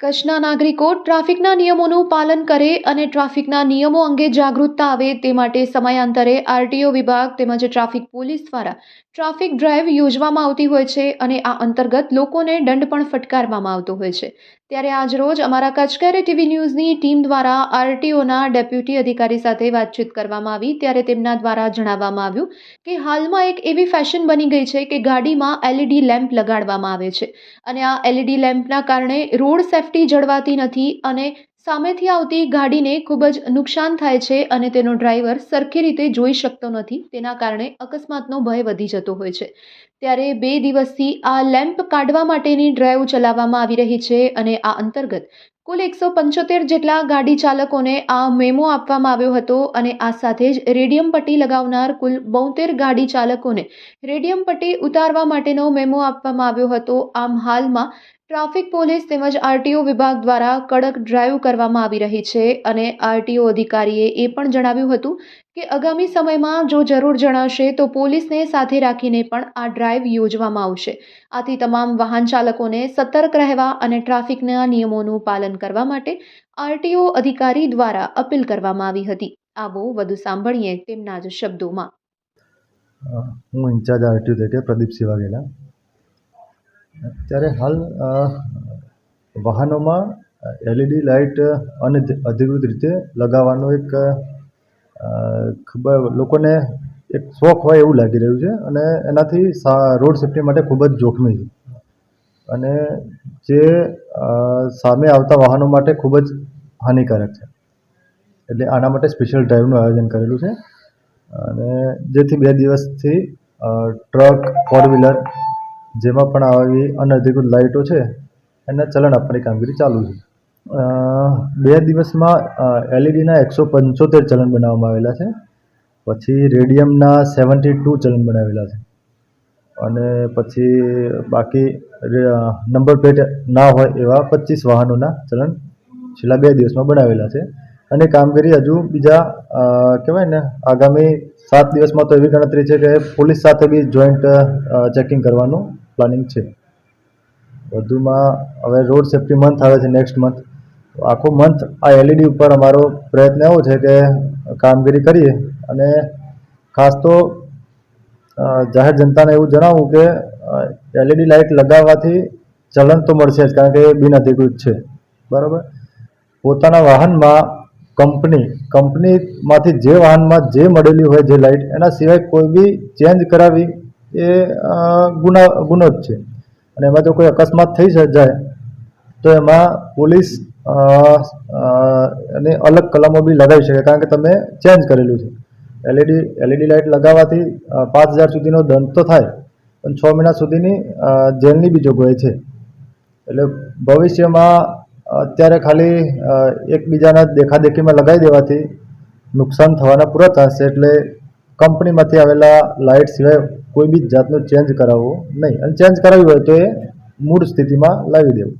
કચ્છના નાગરિકો ટ્રાફિકના નિયમોનું પાલન કરે અને ટ્રાફિકના નિયમો અંગે જાગૃતતા આવે તે માટે સમયાંતરે આરટીઓ વિભાગ તેમજ ટ્રાફિક પોલીસ દ્વારા ટ્રાફિક ડ્રાઈવ યોજવામાં આવતી હોય છે અને આ અંતર્ગત લોકોને દંડ પણ ફટકારવામાં આવતો હોય છે. ત્યારે આજરોજ અમારા કચકેરે ટીવી ન્યૂઝની ટીમ દ્વારા આરટીઓના ડેપ્યુટી અધિકારી સાથે વાતચીત કરવામાં આવી. ત્યારે તેમના દ્વારા જણાવવામાં આવ્યું કે હાલમાં એક એવી ફેશન બની ગઈ છે કે ગાડીમાં એલઈડી લેમ્પ લગાડવામાં આવે છે. અને આ એલઈડી લેમ્પના કારણે રોડ સેફટી જળવાતી નથી અને સામેથી આવતી ગાડીને ખૂબ જ નુકસાન થાય છે અને તેનો ડ્રાઈવર સરખી રીતે જોઈ શકતો નથી. તેના કારણે અકસ્માતનો ભય વધી જતો હોય છે. ત્યારે બે દિવસથી આ લેમ્પ કાઢવા માટેની ડ્રાઈવ ચલાવવામાં આવી રહી છે અને આ અંતર્ગત કુલ એકસો પંચોતેર જેટલા ગાડી ચાલકોને આ મેમો આપવામાં આવ્યો હતો અને આ સાથે જ રેડિયમ પટ્ટી લગાવનાર કુલ બોતેર ગાડી ચાલકોને રેડિયમ પટ્ટી ઉતારવા માટેનો મેમો આપવામાં આવ્યો હતો. આમ હાલમાં ટ્રાફિક પોલીસ તેમજ આરટીઓ વિભાગ દ્વારા કડક ડ્રાઈવ કરવામાં આવી રહી છે અને આરટીઓ અધિકારીએ એ પણ જણાવ્યું હતું કે આગામી સમયમાં જો જરૂર જણાશે તો પોલીસને સાથે રાખીને પણ આ ડ્રાઈવ યોજવામાં આવશે. આથી તમામ વાહન ચાલકોને સતર્ક રહેવા અને ટ્રાફિકના નિયમોનું પાલન કરવા માટે આરટીઓ અધિકારી દ્વારા અપીલ કરવામાં આવી હતી. આવો વધુ સાંભળીએ તેમના જ શબ્દોમાં. હું ઇન્ચાર્જ આરટીઓ તરીકે પ્રદીપસિંહ વાઘેલા અત્યારે હાલ વાહનોમાં એલઈડી લાઇટ અનઅધિકૃત રીતે લગાવવાનો એક ખબર લોકોને એક શોખ હોય એવું લાગી રહ્યું છે અને એનાથી રોડ સેફ્ટી માટે ખૂબ જ જોખમી છે. અને જે સામે આવતા વાહનો માટે ખૂબ જ હાનિકારક છે. એટલે આના માટે સ્પેશિયલ ડ્રાઈવનું આયોજન કરેલું છે. અને જેથી બે દિવસથી ટ્રક ફોર વ્હીલર જેમાં પણ આવી અનઅધિકૃત લાઇટો છે, એના ચલણ આપવાની કામગીરી ચાલુ છે. બે દિવસમાં એલઈડીના એકસો પંચોતેર ચલણ બનાવવામાં આવેલા છે. પછી રેડિયમના સેવન્ટી ટુ ચલણ બનાવેલા છે. અને પછી બાકી નંબર પ્લેટ ના હોય એવા પચીસ વાહનોના ચલણ છેલ્લા બે દિવસમાં બનાવેલા છે. અને કામગીરી હજુ બીજા કહેવાય ને, આગામી સાત દિવસમાં તો એવી ગણતરી છે કે પોલીસ સાથે બી જોઈન્ટ ચેકિંગ કરવાનું પ્લાનિંગ છે. વધુમાં હવે રોડ સેફ્ટી મંથ આવે છે નેક્સ્ટ મંથ. આખો મંથ આ એલઈડી ઉપર અમારો પ્રયત્ન એવો છે કે કામગીરી કરીએ અને ખાસ તો જાહેર જનતાને એવું જણાવું કે એલઈડી લાઇટ લગાવવાથી ચલણ તો મળશે જ કારણ કે એ બિનઅધિકૃત છે. બરાબર? પોતાના વાહનમાં કંપની, કંપનીમાંથી જે વાહનમાં જે મળેલી હોય જે લાઇટ એના સિવાય કોઈ બી ચેન્જ કરાવી એ ગુના, ગુનો જ છે. અને એમાં જો કોઈ અકસ્માત થઈ જાય, તો એમાં પોલીસ અને અલગ કલમો બી લગાવી શકે, કારણ કે તમે ચેન્જ કરેલું છે. એલઈડી એલઈડી લાઇટ લગાવવાથી પાંચ હજાર સુધીનો દંડ તો થાય, પણ છ મહિના સુધીની જેલની બી જોગવાઈ છે. એટલે ભવિષ્યમાં અત્યારે ખાલી એકબીજાના દેખાદેખીમાં લગાવી દેવાથી નુકસાન થવાના પૂરા થશે એટલે કંપનીમાંથી આવેલા લાઇટ સિવાય કોઈ બી જાતનું ચેન્જ કરાવવું નહીં. અને ચેન્જ કરાવ્યું હોય તો એ મૂળ સ્થિતિમાં લાવી દેવું.